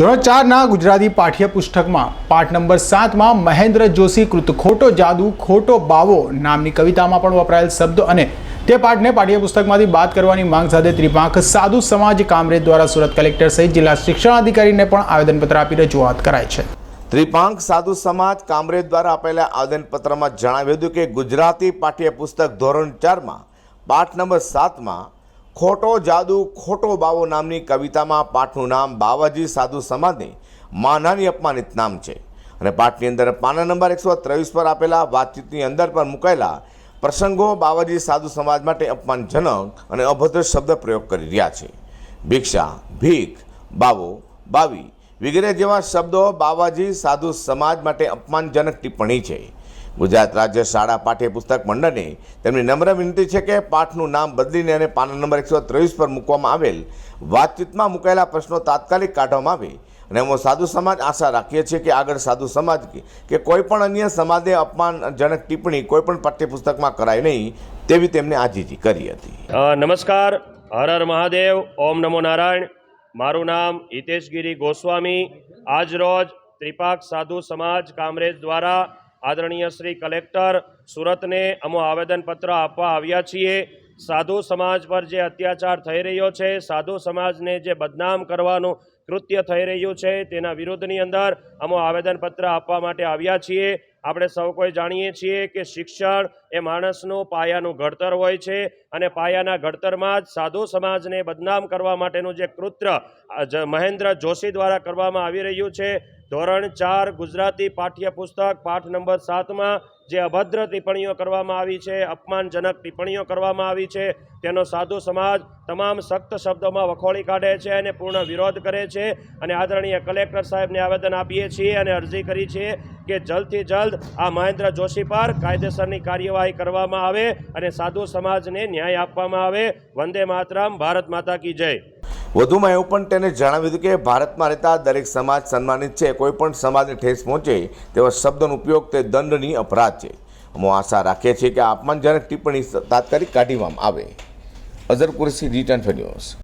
ધોરણ ચારના ગુજરાતી પાઠ્યપુસ્તકમાં પાઠ નંબર સાતમાં મહેન્દ્ર જોશી કૃત ખોટો જાદુ, ખોટો બાવો નામની કવિતામાં પણ વપરાયેલ શબ્દો અને તે પાઠને પાઠ્યપુસ્તકમાંથી બાદ કરવાની માંગ સાથે ત્રિપાંખ સાધુ સમાજ કામરેજ દ્વારા સુરત કલેક્ટર સહિત જિલ્લા શિક્ષણ અધિકારીને પણ આવેદનપત્ર આપી રજૂઆત કરાઈ છે. ત્રિપાંક સાધુ સમાજ કામરેજ દ્વારા આપેલા આવેદનપત્રમાં જણાવ્યું હતું કે ગુજરાતી પાઠ્યપુસ્તક ધોરણ ચારમાં પાઠ નંબર સાતમાં ખોટો જાદુ, ખોટો બાવો નામની કવિતામાં પાઠનું નામ બાવાજી સાધુ સમાજને માનાની અપમાનિત નામ છે. અને પાઠની અંદર પાના નંબર એકસો ત્રેવીસ પર આપેલા વાતચીતની અંદર પર મુકાયેલા પ્રસંગો બાવાજી સાધુ સમાજ માટે અપમાનજનક અને અભદ્ર શબ્દ પ્રયોગ કરી રહ્યા છે. ભિક્ષા, ભીખ, બાવો, બાવી વગેરે જેવા શબ્દો બાવાજી સાધુ સમાજ માટે અપમાનજનક ટિપ્પણી છે. ગુજરાત રાજ્ય શાળા પાઠ્યપુસ્તક મંડળને તેમની નમ્ર વિનંતી છે કે પાઠનું નામ બદલીને અને પાના નંબર એકસો ત્રેવીસ પર મૂકવામાં આવેલ વાતચીતમાં મુકાયેલા પ્રશ્નો તાત્કાલિક કાઢવામાં આવે. અને અમે સાધુ સમાજ આશા રાખીએ છીએ કે આગળ સાધુ સમાજ કે- કોઈ પણ અન્ય સમાજે અપમાનજનક ટિપ્પણી કોઈ પણ પાઠ્યપુસ્તકમાં કરાય નહીં તેવી તેમને આજીજી કરી હતી. નમસ્કાર. હર હર મહાદેવ. ઓમ નમો નારાયણ. મારું નામ હિતેશગીરી ગોસ્વામી. આજ રોજ ત્રિપાક સાધુ સમાજ કામરેજ દ્વારા આદરણીય શ્રી કલેક્ટર, સુરતને અમો આવેદનપત્ર આપવા આવ્યા છીએ. સાધુ સમાજ પર જે અત્યાચાર થઈ રહ્યો છે, સાધુ સમાજને જે બદનામ કરવાનું કૃત્ય થઈ રહ્યું છે, તેના વિરુદ્ધની અંદર અમો આવેદનપત્ર આપવા માટે આવ્યા છીએ. આપણે સૌ કોઈ જાણીએ છીએ કે શિક્ષણ એ માણસનું પાયાનું ઘડતર હોય છે અને પાયાના ઘડતરમાં જ સાધુ સમાજને બદનામ કરવા માટેનું જે કૃત્ય મહેન્દ્ર જોશી દ્વારા કરવામાં આવી રહ્યું છે. ધોરણ ચાર ગુજરાતી પાઠ્યપુસ્તક, પાઠ નંબર સાતમાં જે અભદ્ર ટિપ્પણીઓ કરવામાં આવી છે, અપમાનજનક ટિપ્પણીઓ કરવામાં આવી છે, તેનો સાધુ સમાજ તમામ સખ્ત શબ્દોમાં વખોળી કાઢે છે અને પૂર્ણ વિરોધ કરે છે. અને આદરણીય કલેક્ટર સાહેબને આવેદન આપીએ છીએ અને અરજી કરી છે કે જલ્દથી જલ્દ આ મહેન્દ્ર જોશી પર કાયદેસરની કાર્યવાહી કરવામાં આવે અને સાધુ સમાજને ન્યાય આપવામાં આવે. વંદે માતરમ, ભારત માતા કી જય. વધુમાં એવું પણ તેને જણાવ્યું હતું કે ભારતમાં રહેતા દરેક સમાજ સન્માનિત છે, કોઈ પણ સમાજને ઠેસ પહોંચે તેવા શબ્દનો ઉપયોગ તે દંડનીય અપરાધ છે. અમે આશા રાખીએ છીએ કે અપમાનજનક ટિપ્પણી તાત્કાલિક કાઢવામાં આવે. Azhar Qureshi return ten news.